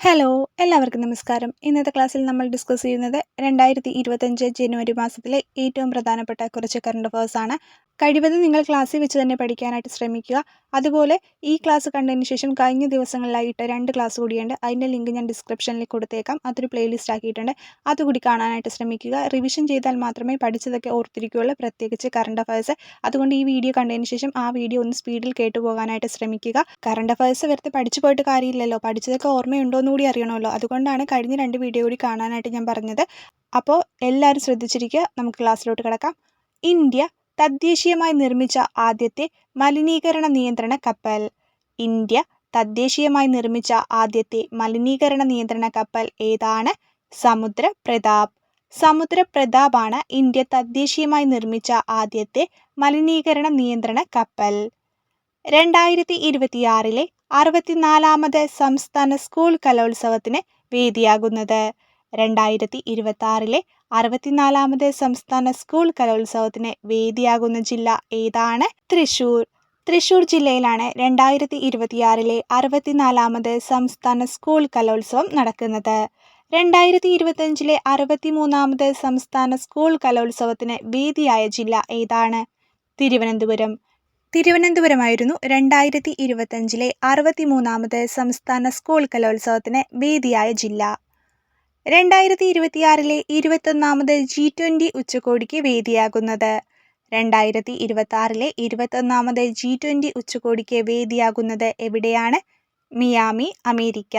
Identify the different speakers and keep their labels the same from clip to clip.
Speaker 1: Hello എല്ലാവർക്കും നമസ്കാരം. ഇന്നത്തെ ക്ലാസ്സിൽ നമ്മൾ ഡിസ്കസ് ചെയ്യുന്നത് രണ്ടായിരത്തി ഇരുപത്തഞ്ച് ജനുവരി മാസത്തിലെ ഏറ്റവും പ്രധാനപ്പെട്ട കുറച്ച് കറണ്ട് അഫേഴ്സാണ് കഴിവതും നിങ്ങൾ ക്ലാസ്സിൽ വെച്ച് തന്നെ പഠിക്കാനായിട്ട് ശ്രമിക്കുക. അതുപോലെ ഈ ക്ലാസ് കണ്ടതിന് ശേഷം കഴിഞ്ഞ ദിവസങ്ങളിലായിട്ട് രണ്ട് ക്ലാസ് കൂടിയുണ്ട്. അതിന്റെ ലിങ്ക് ഞാൻ ഡിസ്ക്രിപ്ഷനിൽ കൊടുത്തേക്കാം. അതൊരു പ്ലേലിസ്റ്റ് ആക്കിയിട്ടുണ്ട്. അതുകൂടി കാണാനായിട്ട് ശ്രമിക്കുക. റിവിഷൻ ചെയ്താൽ മാത്രമേ പഠിച്ചതൊക്കെ ഓർത്തിരിക്കുകയുള്ളൂ. പ്രത്യേകിച്ച് കറണ്ട് അഫയേഴ്സ് അതുകൊണ്ട് ഈ വീഡിയോ കണ്ടതിന് ശേഷം ആ വീഡിയോ ഒന്ന് സ്പീഡിൽ കേട്ടു പോകാനായിട്ട് ശ്രമിക്കുക. കറണ്ട് അഫയേഴ്സ് വെറുതെ പഠിച്ചു പോയിട്ട് കാര്യമില്ലല്ലോ. പഠിച്ചതൊക്കെ ഓർമ്മയുണ്ടോ എന്ന് കൂടി അറിയണമല്ലോ. അതുകൊണ്ടാണ് കഴിഞ്ഞ രണ്ട് വീഡിയോ കൂടി കാണാനായിട്ട് ഞാൻ പറഞ്ഞത്. അപ്പോൾ എല്ലാവരും ശ്രദ്ധിച്ചിരിക്കുക. നമുക്ക് ക്ലാസ്സിലോട്ട് കിടക്കാം. ഇന്ത്യ തദ്ദേശീയമായി നിർമ്മിച്ച ആദ്യത്തെ മലിനീകരണ നിയന്ത്രണ കപ്പൽ. ഇന്ത്യ തദ്ദേശീയമായി നിർമ്മിച്ച ആദ്യത്തെ മലിനീകരണ നിയന്ത്രണ കപ്പൽ ഏതാണ്? സമുദ്ര പ്രതാപ് സമുദ്ര പ്രതാപാണ് ഇന്ത്യ തദ്ദേശീയമായി നിർമ്മിച്ച ആദ്യത്തെ മലിനീകരണ നിയന്ത്രണ കപ്പൽ. രണ്ടായിരത്തി ഇരുപത്തിയാറിലെ അറുപത്തിനാലാമത് സംസ്ഥാന സ്കൂൾ കലോത്സവത്തിന് വേദിയാകുന്നത്. രണ്ടായിരത്തി ഇരുപത്തി ആറിലെ അറുപത്തിനാലാമത് സംസ്ഥാന സ്കൂൾ കലോത്സവത്തിന് വേദിയാകുന്ന ജില്ല ഏതാണ്? തൃശൂർ. തൃശൂർ ജില്ലയിലാണ് രണ്ടായിരത്തി ഇരുപത്തിയാറിലെ അറുപത്തിനാലാമത് സംസ്ഥാന സ്കൂൾ കലോത്സവം നടക്കുന്നത്. രണ്ടായിരത്തി ഇരുപത്തഞ്ചിലെ അറുപത്തിമൂന്നാമത് സംസ്ഥാന സ്കൂൾ കലോത്സവത്തിന് വേദിയായ ജില്ല ഏതാണ്? തിരുവനന്തപുരം. തിരുവനന്തപുരമായിരുന്നു രണ്ടായിരത്തി ഇരുപത്തഞ്ചിലെ അറുപത്തിമൂന്നാമത് സംസ്ഥാന സ്കൂൾ കലോത്സവത്തിന് വേദിയായ ജില്ല. രണ്ടായിരത്തി ഇരുപത്തിയാറിലെ ഇരുപത്തൊന്നാമത് ജി ട്വന്റി ഉച്ചകോടിക്ക് വേദിയാകുന്നത്. രണ്ടായിരത്തി ഇരുപത്തി ആറിലെ ഇരുപത്തൊന്നാമത് ജി ട്വന്റി ഉച്ചകോടിക്ക് വേദിയാകുന്നത് എവിടെയാണ്? Miami America.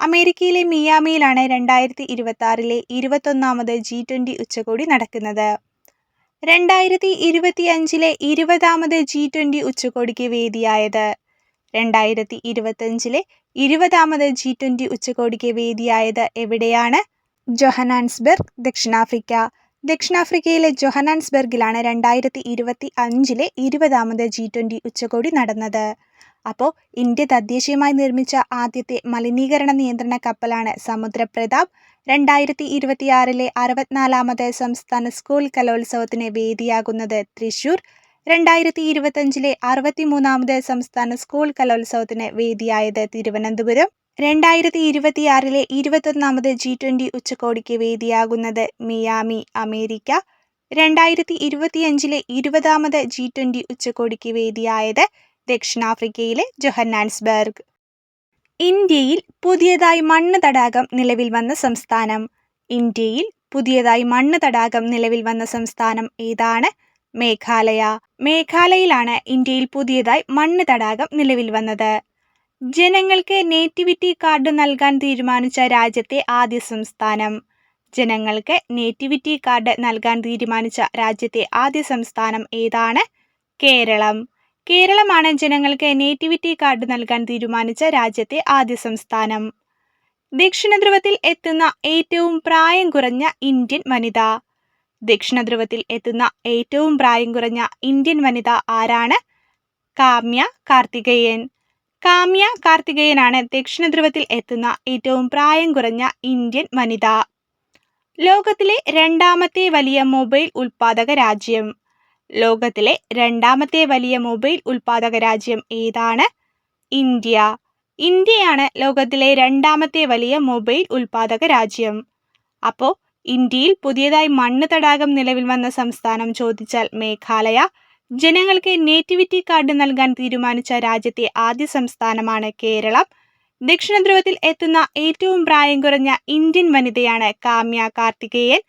Speaker 1: അമേരിക്കയിലെ മിയാമിയിലാണ് രണ്ടായിരത്തി ഇരുപത്തി ആറിലെ ഇരുപത്തൊന്നാമത് ജി ട്വന്റി ഉച്ചകോടി നടക്കുന്നത്. രണ്ടായിരത്തി ഇരുപത്തി അഞ്ചിലെ ഇരുപതാമത് ജി ട്വന്റി ഉച്ചകോടിക്ക് വേദിയായത് രണ്ടായിരത്തി ഇരുപത്തഞ്ചിലെ ഇരുപതാമത് ജി ട്വന്റി ഉച്ചകോടിക്ക് വേദിയായത് എവിടെയാണ്? ജൊഹനാൻസ്ബർഗ് ദക്ഷിണാഫ്രിക്ക. ദക്ഷിണാഫ്രിക്കയിലെ ജൊഹനാൻസ്ബർഗിലാണ് രണ്ടായിരത്തി ഇരുപത്തി അഞ്ചിലെ ഇരുപതാമത് ജി ട്വന്റി ഉച്ചകോടി നടന്നത്. അപ്പോൾ ഇന്ത്യ തദ്ദേശീയമായി നിർമ്മിച്ച ആദ്യത്തെ മലിനീകരണ നിയന്ത്രണ കപ്പലാണ് സമുദ്രപ്രതാപ്. രണ്ടായിരത്തി ഇരുപത്തിയാറിലെ അറുപത്തിനാലാമത് സംസ്ഥാന സ്കൂൾ കലോത്സവത്തിന് വേദിയാകുന്നത് തൃശൂർ രണ്ടായിരത്തി ഇരുപത്തഞ്ചിലെ അറുപത്തിമൂന്നാമത് സംസ്ഥാന സ്കൂൾ കലോത്സവത്തിന് വേദിയായത് തിരുവനന്തപുരം. രണ്ടായിരത്തി ഇരുപത്തിയാറിലെ ഇരുപത്തൊന്നാമത് ജി ട്വന്റി ഉച്ചകോടിക്ക് വേദിയാകുന്നത് മിയാമി അമേരിക്ക. രണ്ടായിരത്തി ഇരുപത്തിയഞ്ചിലെ ഇരുപതാമത് ജി ട്വന്റി ഉച്ചകോടിക്ക് വേദിയായത് ദക്ഷിണാഫ്രിക്കയിലെ ജൊഹന്നാൻസ്ബർഗ്. ഇന്ത്യയിൽ പുതിയതായി മണ്ണ് തടാകം നിലവിൽ വന്ന സംസ്ഥാനം. ഇന്ത്യയിൽ പുതിയതായി മണ്ണ് തടാകം നിലവിൽ വന്ന സംസ്ഥാനം ഏതാണ്? മേഘാലയ. മേഘാലയയിലാണ് ഇന്ത്യയിൽ പുതിയതായി മണ്ണ് തടാകം നിലവിൽ വന്നത്. ജനങ്ങൾക്ക് നേറ്റിവിറ്റി കാർഡ് നൽകാൻ തീരുമാനിച്ച രാജ്യത്തെ ആദ്യ സംസ്ഥാനം. ജനങ്ങൾക്ക് നേറ്റിവിറ്റി കാർഡ് നൽകാൻ തീരുമാനിച്ച രാജ്യത്തെ ആദ്യ സംസ്ഥാനം ഏതാണ്? കേരളം. കേരളമാണ് ജനങ്ങൾക്ക് നേറ്റിവിറ്റി കാർഡ് നൽകാൻ തീരുമാനിച്ച രാജ്യത്തെ ആദ്യ സംസ്ഥാനം. ദക്ഷിണ ധ്രുവത്തിൽ എത്തുന്ന ഏറ്റവും പ്രായം കുറഞ്ഞ ഇന്ത്യൻ വനിത. ദക്ഷിണ ധ്രുവത്തിൽ എത്തുന്ന ഏറ്റവും പ്രായം കുറഞ്ഞ ഇന്ത്യൻ വനിത ആരാണ്? കാമ്യ കാർത്തികേയൻ. കാമ്യ കാർത്തികേയനാണ് ദക്ഷിണധ്രുവത്തിൽ എത്തുന്ന ഏറ്റവും പ്രായം കുറഞ്ഞ ഇന്ത്യൻ വനിത. ലോകത്തിലെ രണ്ടാമത്തെ വലിയ മൊബൈൽ ഉൽപ്പാദക രാജ്യം. ലോകത്തിലെ രണ്ടാമത്തെ വലിയ മൊബൈൽ ഉൽപ്പാദക രാജ്യം ഏതാണ്? ഇന്ത്യ. ഇന്ത്യയാണ് ലോകത്തിലെ രണ്ടാമത്തെ വലിയ മൊബൈൽ ഉൽപ്പാദക രാജ്യം. അപ്പോൾ ഇന്ത്യയിൽ പുതിയതായി മണ്ണ് തടാകം നിലവിൽ വന്ന സംസ്ഥാനം ചോദിച്ചാൽ മേഘാലയ. ജനങ്ങൾക്ക് നേറ്റിവിറ്റി കാർഡ് നൽകാൻ തീരുമാനിച്ച രാജ്യത്തെ ആദ്യ സംസ്ഥാനമാണ് കേരളം. ദക്ഷിണ ധ്രുവത്തിൽ എത്തുന്ന ഏറ്റവും പ്രായം കുറഞ്ഞ ഇന്ത്യൻ വനിതയാണ് കാമ്യ കാർത്തികേയൻ.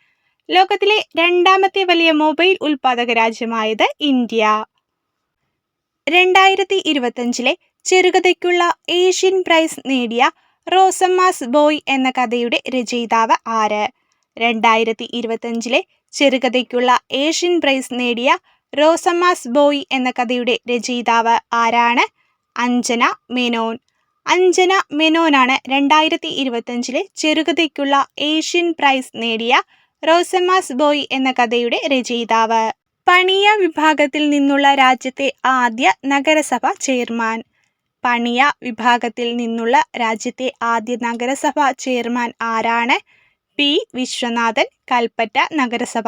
Speaker 1: ലോകത്തിലെ രണ്ടാമത്തെ വലിയ മൊബൈൽ ഉൽപ്പാദക രാജ്യമായത് ഇന്ത്യ. രണ്ടായിരത്തി ഇരുപത്തഞ്ചിലെ ചെറുകഥയ്ക്കുള്ള ഏഷ്യൻ പ്രൈസ് നേടിയ റോസമ്മാസ് ബോയ് എന്ന കഥയുടെ രചയിതാവ് ആര്? രണ്ടായിരത്തി ഇരുപത്തഞ്ചിലെ ചെറുകഥയ്ക്കുള്ള ഏഷ്യൻ പ്രൈസ് നേടിയ റോസമ്മാസ് ബോയ് എന്ന കഥയുടെ രചയിതാവ് ആരാണ്? അഞ്ജന മെനോൻ. അഞ്ജന മെനോനാണ് രണ്ടായിരത്തി ഇരുപത്തഞ്ചിലെ ചെറുകഥയ്ക്കുള്ള ഏഷ്യൻ പ്രൈസ് നേടിയ റോസമ്മാസ് ബോയ് എന്ന കഥയുടെ രചയിതാവ്. പണിയ വിഭാഗത്തിൽ നിന്നുള്ള രാജ്യത്തെ ആദ്യ നഗരസഭ ചെയർമാൻ. പണിയ വിഭാഗത്തിൽ നിന്നുള്ള രാജ്യത്തെ ആദ്യ നഗരസഭ ചെയർമാൻ ആരാണ്? പി വിശ്വനാഥൻ കൽപ്പറ്റ നഗരസഭ.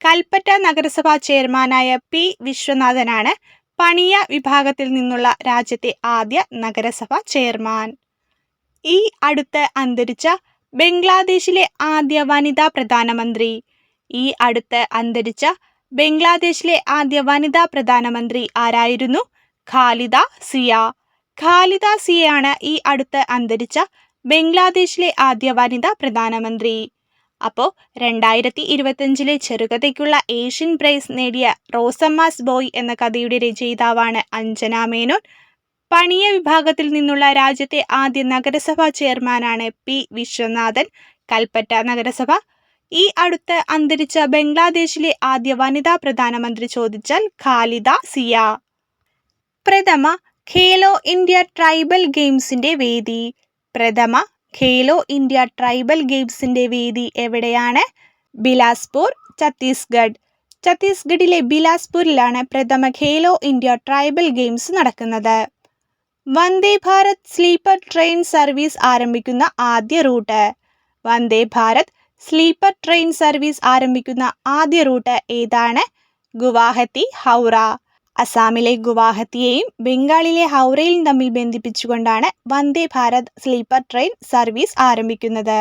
Speaker 1: കൽപ്പറ്റ നഗരസഭ ചെയർമാനായ പി വിശ്വനാഥനാണ് പണിയ വിഭാഗത്തിൽ നിന്നുള്ള രാജ്യത്തെ ആദ്യ നഗരസഭ ചെയർമാൻ. ഈ അടുത്ത് അന്തരിച്ച ബംഗ്ലാദേശിലെ ആദ്യ വനിതാ പ്രധാനമന്ത്രി. ഈ അടുത്ത് അന്തരിച്ച ബംഗ്ലാദേശിലെ ആദ്യ വനിതാ പ്രധാനമന്ത്രി ആരായിരുന്നു? ഖാലിദ സിയ. ഖാലിദ സിയയാണ് ഈ അടുത്ത് അന്തരിച്ച ബംഗ്ലാദേശിലെ ആദ്യ വനിതാ പ്രധാനമന്ത്രി. അപ്പോൾ രണ്ടായിരത്തി ഇരുപത്തഞ്ചിലെ ചെറുകഥയ്ക്കുള്ള ഏഷ്യൻ പ്രൈസ് നേടിയ റോസമ്മാസ് ബോയ് എന്ന കഥയുടെ രചയിതാവാണ് അഞ്ജന മേനോൻ. പണിയ വിഭാഗത്തിൽ നിന്നുള്ള രാജ്യത്തെ ആദ്യ നഗരസഭാ ചെയർമാനാണ് പി വിശ്വനാഥൻ. കൽപ്പറ്റ നഗരസഭ. ഈ അടുത്ത് അന്തരിച്ച ബംഗ്ലാദേശിലെ ആദ്യ വനിതാ പ്രധാനമന്ത്രി ചോദിച്ചാൽ ഖാലിദ സിയ. പ്രഥമ ഖേലോ ഇന്ത്യ ട്രൈബൽ ഗെയിംസിന്റെ വേദി. പ്രഥമ ഖേലോ ഇന്ത്യ ട്രൈബൽ ഗെയിംസിന്റെ വേദി എവിടെയാണ്? ബിലാസ്പൂർ ഛത്തീസ്ഗഡ്. ഛത്തീസ്ഗഡിലെ ബിലാസ്പൂരിലാണ് പ്രഥമ ഖേലോ ഇന്ത്യ ട്രൈബൽ ഗെയിംസ് നടക്കുന്നത്. Vande Bharat sleeper train service ആരംഭിക്കുന്ന ആദ്യ route. Vande Bharat sleeper train service ആരംഭിക്കുന്ന ആദ്യ റൂട്ട് ഏതാണ്? ഗുവാഹത്തി ഹൗറ. അസാമിലെ ഗുവാഹത്തിയെയും ബംഗാളിലെ ഹൗറയിലും തമ്മിൽ ബന്ധിപ്പിച്ചുകൊണ്ടാണ് Vande Bharat sleeper train service ആരംഭിക്കുന്നത്.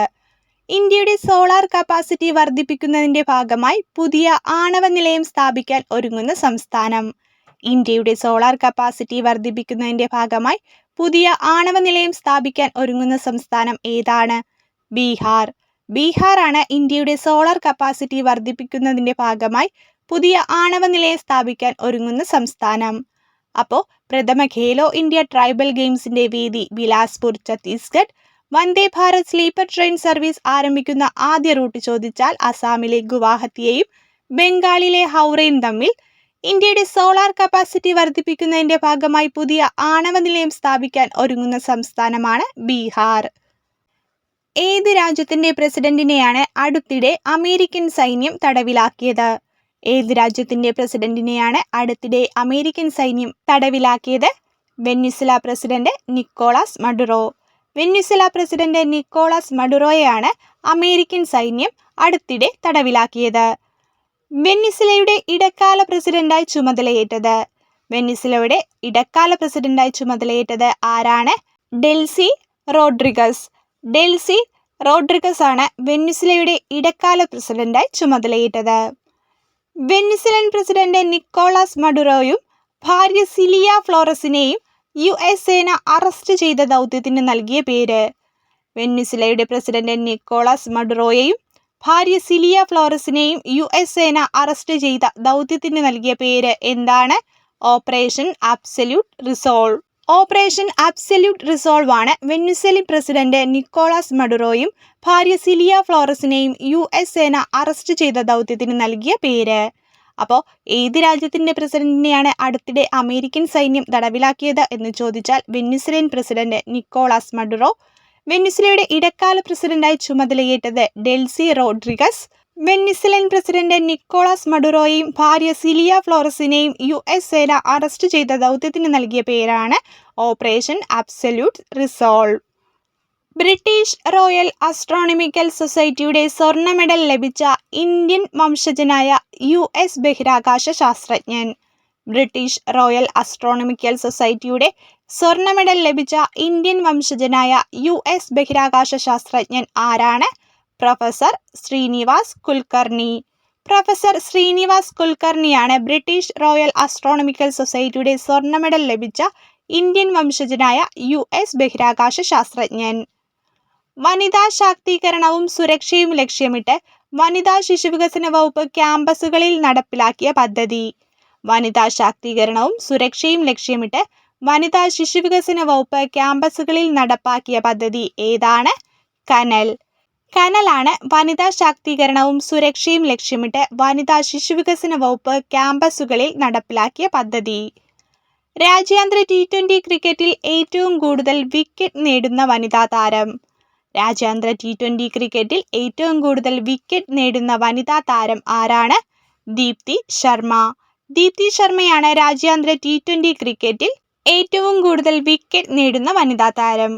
Speaker 1: ഇന്ത്യയുടെ സോളാർ കപ്പാസിറ്റി വർദ്ധിപ്പിക്കുന്നതിന്റെ ഭാഗമായി പുതിയ ആണവ നിലയം സ്ഥാപിക്കാൻ ഒരുങ്ങുന്ന സംസ്ഥാനം. ഇന്ത്യയുടെ സോളാർ കപ്പാസിറ്റി വർദ്ധിപ്പിക്കുന്നതിന്റെ ഭാഗമായി പുതിയ ആണവ നിലയം സ്ഥാപിക്കാൻ ഒരുങ്ങുന്ന സംസ്ഥാനം ഏതാണ്? ബീഹാർ. ബീഹാറാണ് ഇന്ത്യയുടെ സോളാർ കപ്പാസിറ്റി വർദ്ധിപ്പിക്കുന്നതിന്റെ ഭാഗമായി പുതിയ ആണവ നിലയം സ്ഥാപിക്കാൻ ഒരുങ്ങുന്ന സംസ്ഥാനം. അപ്പോൾ പ്രഥമ ഖേലോ ഇന്ത്യ ട്രൈബൽ ഗെയിംസിന്റെ വേദി Bilaspur Chhattisgarh. Vande Bharat sleeper train service ആരംഭിക്കുന്ന ആദ്യ റൂട്ട് ചോദിച്ചാൽ അസാമിലെ ഗുവാഹത്തിയെയും ബംഗാളിലെ ഹൗറയും തമ്മിൽ. ഇന്ത്യയുടെ സോളാർ കപ്പാസിറ്റി വർദ്ധിപ്പിക്കുന്നതിന്റെ ഭാഗമായി പുതിയ ആണവ നിലയം സ്ഥാപിക്കാൻ ഒരുങ്ങുന്ന സംസ്ഥാനമാണ് ബീഹാർ. ഏത് രാജ്യത്തിന്റെ പ്രസിഡന്റിനെയാണ് അടുത്തിടെ അമേരിക്കൻ സൈന്യം തടവിലാക്കിയത്? ഏത് രാജ്യത്തിന്റെ പ്രസിഡന്റിനെയാണ് അടുത്തിടെ അമേരിക്കൻ സൈന്യം തടവിലാക്കിയത്? Venezuela president Nicolas Maduro. Venezuela president Nicolas മഡുറോയെയാണ് American സൈന്യം അടുത്തിടെ തടവിലാക്കിയത്. വെന്യുസിലയുടെ ഇടക്കാല പ്രസിഡന്റായി ചുമതലയേറ്റത്. വെന്യുസിലയുടെ ഇടക്കാല പ്രസിഡന്റായി ചുമതലയേറ്റത് ആരാണ്? Delcy Rodriguez. ഡെൽസി റോഡ്രിഗസ് ആണ് വെന്യുസിലയുടെ ഇടക്കാല പ്രസിഡന്റായി ചുമതലയേറ്റത്. വെനിസുലൻ പ്രസിഡന്റ് നിക്കോളാസ് മഡുറോയും ഭാര്യ സിലിയ ഫ്ലോറസിനെയും യു എസ് സേന അറസ്റ്റ് ചെയ്ത ദൗത്യത്തിന് നൽകിയ പേര്. വെനിസുലയുടെ പ്രസിഡന്റ് നിക്കോളാസ് മഡുറോയെയും ഭാര്യ സിലിയ ഫ്ലോറസിനെയും യു എസ് സേന അറസ്റ്റ് ചെയ്ത ദൗത്യത്തിന് നൽകിയ പേര് എന്താണ്? Operation absolute resolve. Operation absolute resolve ആണ് വെനിസുലൻ പ്രസിഡന്റ് നിക്കോളാസ് മഡുറോയും ഭാര്യ സിലിയ ഫ്ലോറസിനെയും യു എസ് സേന അറസ്റ്റ് ചെയ്ത ദൗത്യത്തിന് നൽകിയ പേര്. അപ്പോൾ ഏത് രാജ്യത്തിന്റെ പ്രസിഡന്റിനെയാണ് അടുത്തിടെ അമേരിക്കൻ സൈന്യം തടവിലാക്കിയത് എന്ന് ചോദിച്ചാൽ വെനിസുലൻ പ്രസിഡന്റ് നിക്കോളാസ് മഡുറോ. വെനിസുലയുടെ ഇടക്കാല പ്രസിഡന്റായി ചുമതലയേറ്റത് Delcy Rodriguez. Venezuelan president Nicolas മഡുറോയെയും ഭാര്യ സിലിയ ഫ്ലോറസിനെയും യു എസ് സേന അറസ്റ്റ് ചെയ്ത ദൗത്യത്തിന് നൽകിയ പേരാണ് operation absolute resolve. British royal astronomical സൊസൈറ്റിയുടെ സ്വർണ മെഡൽ ലഭിച്ച ഇന്ത്യൻ വംശജനായ യു എസ് ബഹിരാകാശ ശാസ്ത്രജ്ഞൻ. ബ്രിട്ടീഷ് റോയൽ അസ്ട്രോണമിക്കൽ സൊസൈറ്റിയുടെ സ്വർണ മെഡൽ ലഭിച്ച ഇന്ത്യൻ വംശജനായ യു എസ് ബഹിരാകാശ ശാസ്ത്രജ്ഞൻ ആരാണ്? പ്രൊഫസർ ശ്രീനിവാസ് കുൽക്കർണി. പ്രൊഫസർ ശ്രീനിവാസ് കുൽക്കർണിയാണ് ബ്രിട്ടീഷ് റോയൽ അസ്ട്രോണമിക്കൽ സൊസൈറ്റിയുടെ സ്വർണ മെഡൽ ലഭിച്ച ഇന്ത്യൻ വംശജനായ യു എസ് ബഹിരാകാശ ശാസ്ത്രജ്ഞൻ. വനിതാ ശാക്തീകരണവും സുരക്ഷയും ലക്ഷ്യമിട്ട് വനിതാ ശിശുവികസന വകുപ്പ് ക്യാമ്പസുകളിൽ നടപ്പിലാക്കിയ പദ്ധതി. വനിതാ ശാക്തീകരണവും സുരക്ഷയും ലക്ഷ്യമിട്ട് വനിതാ ശിശുവികസന വകുപ്പ് ക്യാമ്പസുകളിൽ നടപ്പാക്കിയ പദ്ധതി ഏതാണ്? കനൽ. കനലാണ് വനിതാ ശാക്തീകരണവും സുരക്ഷയും ലക്ഷ്യമിട്ട് വനിതാ ശിശുവികസന വകുപ്പ് ക്യാമ്പസുകളിൽ നടപ്പിലാക്കിയ പദ്ധതി. രാജ്യാന്തര ടി ട്വന്റി ക്രിക്കറ്റിൽ ഏറ്റവും കൂടുതൽ വിക്കറ്റ് നേടുന്ന വനിതാ താരം. രാജ്യാന്തര ടി ട്വന്റി ക്രിക്കറ്റിൽ ഏറ്റവും കൂടുതൽ വിക്കറ്റ് നേടുന്ന വനിതാ താരം ആരാണ്? ദീപ്തി ശർമ്മ. ദീപ്തി ശർമ്മയാണ് രാജ്യാന്തര ടി ട്വന്റി ക്രിക്കറ്റിൽ ഏറ്റവും കൂടുതൽ വിക്കറ്റ് നേടുന്ന വനിതാ താരം.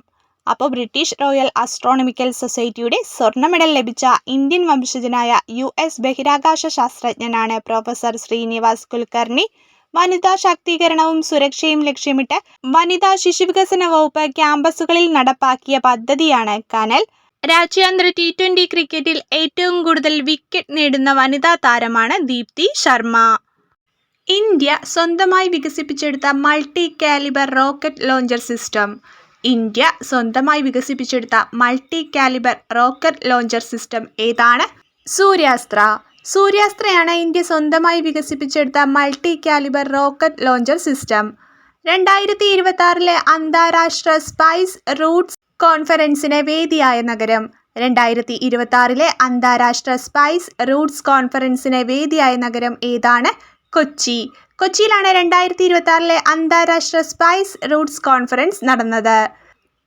Speaker 1: അപ്പോൾ ബ്രിട്ടീഷ് റോയൽ അസ്ട്രോണമിക്കൽ സൊസൈറ്റിയുടെ സ്വർണ മെഡൽ ലഭിച്ച ഇന്ത്യൻ വംശജനായ യു എസ് ബഹിരാകാശ ശാസ്ത്രജ്ഞനാണ് പ്രൊഫസർ ശ്രീനിവാസ് കുൽക്കർണി. വനിതാ ശാക്തീകരണവും സുരക്ഷയും ലക്ഷ്യമിട്ട് വനിതാ ശിശുവികസന വകുപ്പ് ക്യാമ്പസുകളിൽ നടപ്പാക്കിയ പദ്ധതിയാണ് കനൽ. രാജ്യാന്തര ടി ട്വന്റി ക്രിക്കറ്റിൽ ഏറ്റവും കൂടുതൽ വിക്കറ്റ് നേടുന്ന വനിതാ താരമാണ് ദീപ്തി ശർമ്മ. ഇന്ത്യ സ്വന്തമായി വികസിപ്പിച്ചെടുത്ത multi calibre rocket launcher system India സ്വന്തമായി വികസിപ്പിച്ചെടുത്ത multi calibre rocket launcher system ഏതാണ്? സൂര്യാസ്ത്ര. സൂര്യാസ്ത്രയാണ് ഇന്ത്യ സ്വന്തമായി വികസിപ്പിച്ചെടുത്ത multi calibre rocket launcher system. രണ്ടായിരത്തി ഇരുപത്തി അന്താരാഷ്ട്ര സ്പൈസ് റൂട്ട്സ് കോൺഫറൻസിന് വേദിയായ നഗരം. രണ്ടായിരത്തി ഇരുപത്തി ആറിലെ അന്താരാഷ്ട്ര സ്പൈസ് റൂട്ട്സ് കോൺഫറൻസിന് വേദിയായ നഗരം ഏതാണ്? കൊച്ചി. കൊച്ചിയിലാണ് രണ്ടായിരത്തി ഇരുപത്തി അന്താരാഷ്ട്ര സ്പൈസ് റൂട്ട്സ് കോൺഫറൻസ് നടന്നത്.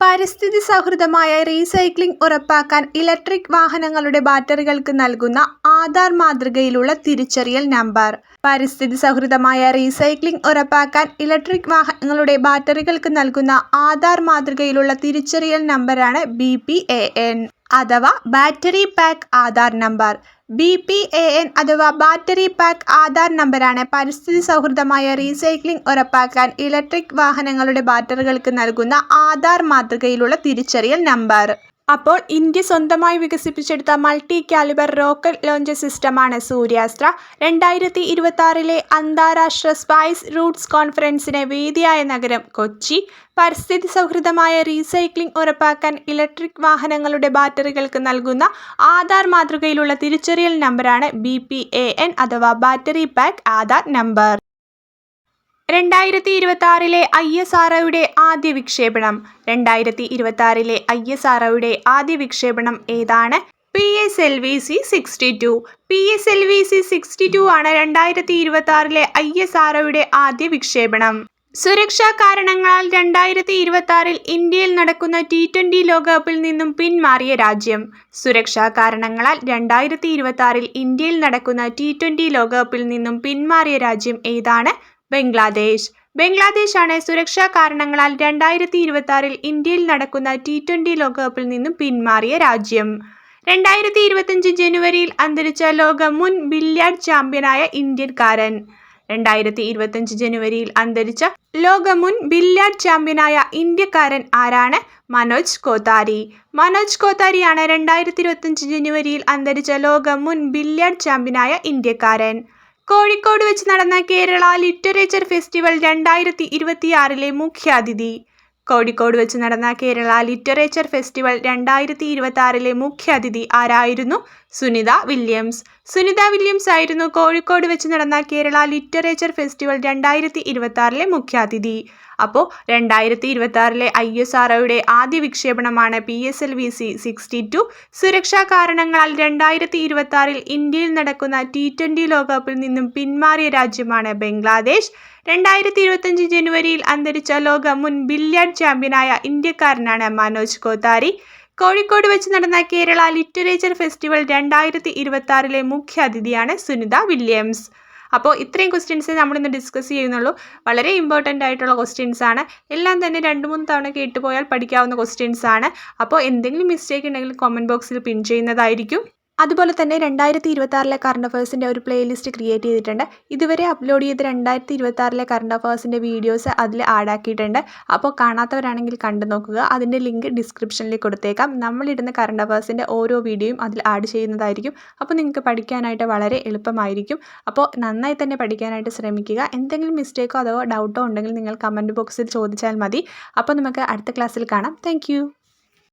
Speaker 1: പരിസ്ഥിതി സൗഹൃദമായ റീസൈക്ലിംഗ് ഉറപ്പാക്കാൻ ഇലക്ട്രിക് വാഹനങ്ങളുടെ ബാറ്ററികൾക്ക് നൽകുന്ന ആധാർ മാതൃകയിലുള്ള തിരിച്ചറിയൽ നമ്പർ. പരിസ്ഥിതി സൗഹൃദമായ റീസൈക്ലിംഗ് ഉറപ്പാക്കാൻ ഇലക്ട്രിക് വാഹനങ്ങളുടെ ബാറ്ററികൾക്ക് നൽകുന്ന ആധാർ മാതൃകയിലുള്ള തിരിച്ചറിയൽ നമ്പറാണ് ബി പി എ എൻ അഥവാ battery pack Aadhaar number. B P A N അഥവാ ബാറ്ററി പാക്ക് ആധാർ നമ്പറാണ് പരിസ്ഥിതി സൗഹൃദമായ റീസൈക്ലിംഗ് ഉറപ്പാക്കാൻ ഇലക്ട്രിക് വാഹനങ്ങളുടെ ബാറ്ററികൾക്ക് നൽകുന്ന ആധാർ മാതൃകയിലുള്ള തിരിച്ചറിയൽ നമ്പർ. അപ്പോൾ ഇന്ത്യ സ്വന്തമായി വികസിപ്പിച്ചെടുത്ത മൾട്ടി കാലിബർ റോക്കറ്റ് ലോഞ്ച് സിസ്റ്റമാണ് സൂര്യാസ്ത്ര. രണ്ടായിരത്തി ഇരുപത്തി ആറിലെ അന്താരാഷ്ട്ര സ്പൈസ് റൂട്ട്സ് കോൺഫറൻസിന് വേദിയായ നഗരം കൊച്ചി. പരിസ്ഥിതി സൗഹൃദമായ റീസൈക്ലിംഗ് ഉറപ്പാക്കാൻ ഇലക്ട്രിക് വാഹനങ്ങളുടെ ബാറ്ററികൾക്ക് നൽകുന്ന ആധാർ മാതൃകയിലുള്ള തിരിച്ചറിയൽ നമ്പറാണ് ബി പി എ എൻ അഥവാ ബാറ്ററി പാക്ക് ആധാർ നമ്പർ. രണ്ടായിരത്തി ഇരുപത്തി ആറിലെ ഐ എസ് ആർ ആദ്യ വിക്ഷേപണം. രണ്ടായിരത്തി ഇരുപത്തി ആറിലെ ഐ എസ് ആർ ആദ്യ വിക്ഷേപണം ഏതാണ്? P S L V C sixty two. P S L V C sixty two ആണ് രണ്ടായിരത്തി ഇരുപത്തി ആറിലെ ഐ എസ് ആർ ആദ്യ വിക്ഷേപണം. സുരക്ഷാ കാരണങ്ങളാൽ രണ്ടായിരത്തി ഇരുപത്തി ആറിൽ ഇന്ത്യയിൽ നടക്കുന്ന ടി ട്വന്റി ലോകകപ്പിൽ നിന്നും പിന്മാറിയ രാജ്യം. സുരക്ഷാ കാരണങ്ങളാൽ രണ്ടായിരത്തി ഇരുപത്തി ആറിൽ ഇന്ത്യയിൽ നടക്കുന്ന ടി ട്വന്റി ലോകകപ്പിൽ നിന്നും പിന്മാറിയ രാജ്യം ഏതാണ്? ബംഗ്ലാദേശ്. ബംഗ്ലാദേശാണ് സുരക്ഷാ കാരണങ്ങളാൽ രണ്ടായിരത്തി ഇരുപത്തി ആറിൽ ഇന്ത്യയിൽ നടക്കുന്ന ടി ട്വന്റി ലോകകപ്പിൽ നിന്നും പിന്മാറിയ രാജ്യം. രണ്ടായിരത്തി ഇരുപത്തിയഞ്ച് ജനുവരിയിൽ അന്തരിച്ച ലോക മുൻ ബില്യാർഡ് ചാമ്പ്യനായ ഇന്ത്യക്കാരൻ രണ്ടായിരത്തി ഇരുപത്തിയഞ്ച് ജനുവരിയിൽ അന്തരിച്ച ലോക മുൻ ബില്യാർഡ് ചാമ്പ്യനായ ഇന്ത്യക്കാരൻ ആരാണ്? മനോജ് കോത്താരി. മനോജ് കോത്താരിയാണ് രണ്ടായിരത്തി ഇരുപത്തിയഞ്ച് ജനുവരിയിൽ അന്തരിച്ച ലോക മുൻ ബില്യാർഡ് ചാമ്പ്യനായ ഇന്ത്യക്കാരൻ. കോഴിക്കോട് വെച്ച് നടന്ന കേരള ലിറ്ററേച്ചർ ഫെസ്റ്റിവൽ രണ്ടായിരത്തി ഇരുപത്തിയാറിലെ മുഖ്യാതിഥി. കോഴിക്കോട് വെച്ച് നടന്ന കേരള ലിറ്ററേച്ചർ ഫെസ്റ്റിവൽ രണ്ടായിരത്തി ഇരുപത്തി ആറിലെ മുഖ്യാതിഥി ആരായിരുന്നു? സുനിത വില്യംസ്. സുനിത വില്യംസ് ആയിരുന്നു കോഴിക്കോട് വെച്ച് നടന്ന കേരള ലിറ്ററേച്ചർ ഫെസ്റ്റിവൽ രണ്ടായിരത്തി ഇരുപത്തി മുഖ്യാതിഥി. അപ്പോൾ രണ്ടായിരത്തി ഇരുപത്തി ആറിലെ ഐ എസ് ആർ ഒയുടെ ആദ്യ വിക്ഷേപണമാണ് P S L V C sixty two സുരക്ഷാ കാരണങ്ങളാൽ രണ്ടായിരത്തി ഇരുപത്തി ആറിൽ ഇന്ത്യയിൽ നടക്കുന്ന ടി ട്വന്റി ലോകകപ്പിൽ നിന്നും പിന്മാറിയ രാജ്യമാണ് ബംഗ്ലാദേശ്. രണ്ടായിരത്തി ഇരുപത്തഞ്ച് ജനുവരിയിൽ അന്തരിച്ച ലോക മുൻ ബില്യാർഡ് ചാമ്പ്യനായ ഇന്ത്യക്കാരനാണ് മനോജ് കോത്താരി. കോഴിക്കോട് വെച്ച് നടന്ന കേരള ലിറ്ററേച്ചർ ഫെസ്റ്റിവൽ രണ്ടായിരത്തി ഇരുപത്തി ആറിലെ മുഖ്യ അതിഥിയാണ് സുനിത വില്യംസ്. അപ്പോൾ ഇത്രയും ക്വസ്റ്റ്യൻസ് നമ്മളിന്ന് ഡിസ്കസ് ചെയ്യുന്നുള്ളൂ. വളരെ ഇമ്പോർട്ടന്റ് ആയിട്ടുള്ള ക്വസ്റ്റ്യൻസ് ആണ്. എല്ലാം തന്നെ രണ്ട് മൂന്ന് തവണ കേട്ടുപോയാൽ പഠിക്കാവുന്ന ക്വസ്റ്റ്യൻസ് ആണ്. അപ്പോൾ എന്തെങ്കിലും മിസ്റ്റേക്ക് ഉണ്ടെങ്കിൽ കമന്റ് ബോക്സിൽ പിൻ ചെയ്യുന്നതായിരിക്കും. അതുപോലെ തന്നെ രണ്ടായിരത്തി ഇരുപത്താറിലെ കറണ്ട് അഫേഴ്സിന്റെ ഒരു പ്ലേലിസ്റ്റ് ക്രിയേറ്റ് ചെയ്തിട്ടുണ്ട്. ഇതുവരെ അപ്ലോഡ് ചെയ്ത് രണ്ടായിരത്തി ഇരുപത്താറിലെ കറണ്ട് അഫേഴ്സിന്റെ വീഡിയോസ് അതിൽ ആഡ് ആക്കിയിട്ടുണ്ട്. അപ്പോൾ കാണാത്തവരാണെങ്കിൽ കണ്ടു നോക്കുക. അതിന്റെ ലിങ്ക് ഡിസ്ക്രിപ്ഷനിൽ കൊടുത്തേക്കാം. നമ്മളിടുന്ന കറണ്ട് അഫേഴ്സിന്റെ ഓരോ വീഡിയോയും അതിൽ ആഡ് ചെയ്യുന്നതായിരിക്കും. അപ്പോൾ നിങ്ങൾക്ക് പഠിക്കാനായിട്ട് വളരെ എളുപ്പമായിരിക്കും. അപ്പോൾ നന്നായി തന്നെ പഠിക്കാനായിട്ട് ശ്രമിക്കുക. എന്തെങ്കിലും മിസ്റ്റേക്കോ അതോ ഡൗട്ടോ ഉണ്ടെങ്കിൽ നിങ്ങൾ കമന്റ് ബോക്സിൽ ചോദിച്ചാൽ മതി. അപ്പോൾ നമുക്ക് അടുത്ത ക്ലാസ്സിൽ കാണാം. താങ്ക്